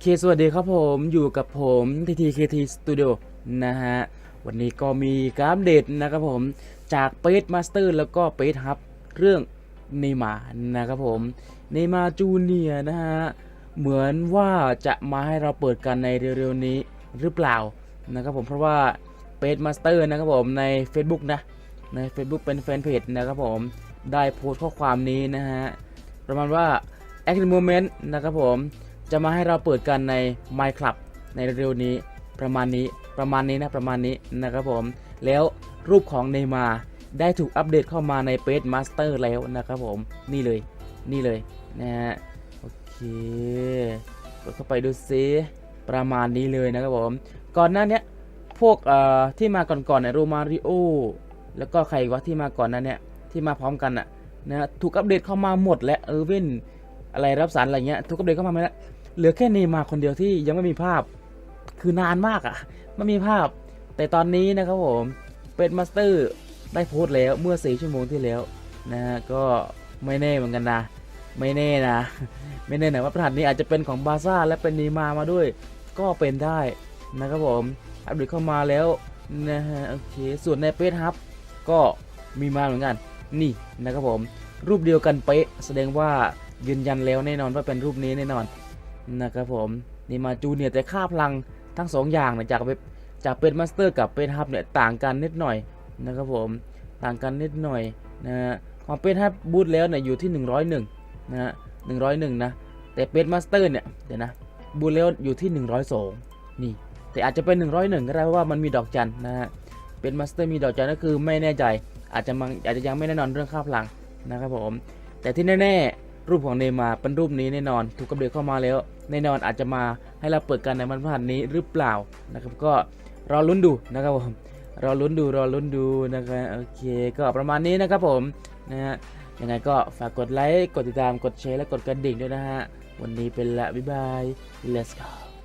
เค สวัสดีครับผมอยู่กับผม TTKT Studio นะฮะ วันนี้ก็มีการอัปเดตนะครับผม จากเป e มาสเตอร์แล้วก็เป e ฮับเรื่องเนมานะครับผมเนมาจูเนียนะฮะ เหมือนว่าจะมาให้เราเปิดกันในเร็วๆนี้หรือเปล่านะครับผมเพราะว่าเป e มาสเตอร์นะครับผมใน Facebook นะ ใน Facebook เป็นแฟนเพจนะครับผมได้โพสต์ข้อความนี้นะฮะ ประมาณว่า Action Moment นะครับผม จะมาให้เราเปิดกันใน Minecraft ในเร็วนี้ประมาณนี้ประมาณนี้นะประมาณนี้นะครับผม แล้วรูปของเนมาได้ถูกอัปเดตเข้ามาใน Page Master แล้วนะครับผมนี่เลยนี่เลยนะฮะโอเคกดเข้าไปดูซิประมาณนี้เลยนะครับผม ก่อนหน้านี้พวกเอ่อที่มาก่อนๆเนี่ยโรมาริโอแล้วก็ใครวะที่มาก่อนหนั้นเนี่ยที่มาพร้อมกันอะนะฮะถูกอัปเดตเข้ามาหมดและเออร์วิน อะไรรับสารอะไรเงี้ยถูกอัปเดตเข้ามาหมดแล้วเหลือแค่เนมาคนเดียวที่ยังไม่มีภาพคือนานมากอะ่ะไม่มีภาพ แต่ตอนนี้นะครับผมเป็นมาสเตอร์ได้โพสต์แล้วเมื่อสี่ชั่วโมงที่แล้วนะฮะก็ไม่แน่เหมือนกันนะ ไม่แน่นะ ไม่แน่นะว่าประธานนี้อาจจะเป็นของบาซ่าและเป็นนย์มามาด้วย ก็เป็นได้นะครับผมอัปเดตเข้ามาแล้วนะฮะโอเคส่วนในเปซฮับก็มีมาเหมือนกัน นี่นะครับผม รูปเดียวกันเป๊ะแสดงว่า ยืนยันแล้วแน่นอนว่าเป็นรูปนี้แน่นอนนะครับผมนี่มาจูเนียแต่ค่าพลังทั้งสองอย่างเนี่ยจากเว็บจากเป็นมาสเตอร์กับเป็นฮับเนี่ยต่างกันนิดหน่อยนะครับผมต่างกันนิดหน่อยนะฮะของเป็นฮับบูทแล้วเนี่ยอยู่ที่ 101นะฮะ101 นะ แต่เป็นมาสเตอร์เนี่ยเดี๋ยวนะบูทแล้วอยู่ที่ 102 นี่ แต่อาจจะเป็น 101 ก็ได้เพราะว่ามันมีดอกจันนะฮะเป็นมาสเตอร์มีดอกจันก็คือไม่แน่ใจอาจจะมันอาจจะยังไม่แน่นอนเรื่องค่าพลังนะครับผมแต่ที่แน่ๆ รูปของเนมาเป็นรูปนี้แน่นอน ถูกกำเนิดเข้ามาแล้ว แน่นอนอาจจะมาให้เราเปิดกันในวันพฤหัสนี้หรือเปล่านะครับก็รอลุ้นดูนะครับผมรอลุ้นดูรอลุ้นดูนะครับโอเคก็ประมาณนี้นะครับผมนะฮะยังไงก็ฝากกดไลค์กดติดตามกดแชร์และกดกระดิ่งด้วยนะฮะวันนี้เป็นละบ๊ายบาย let's go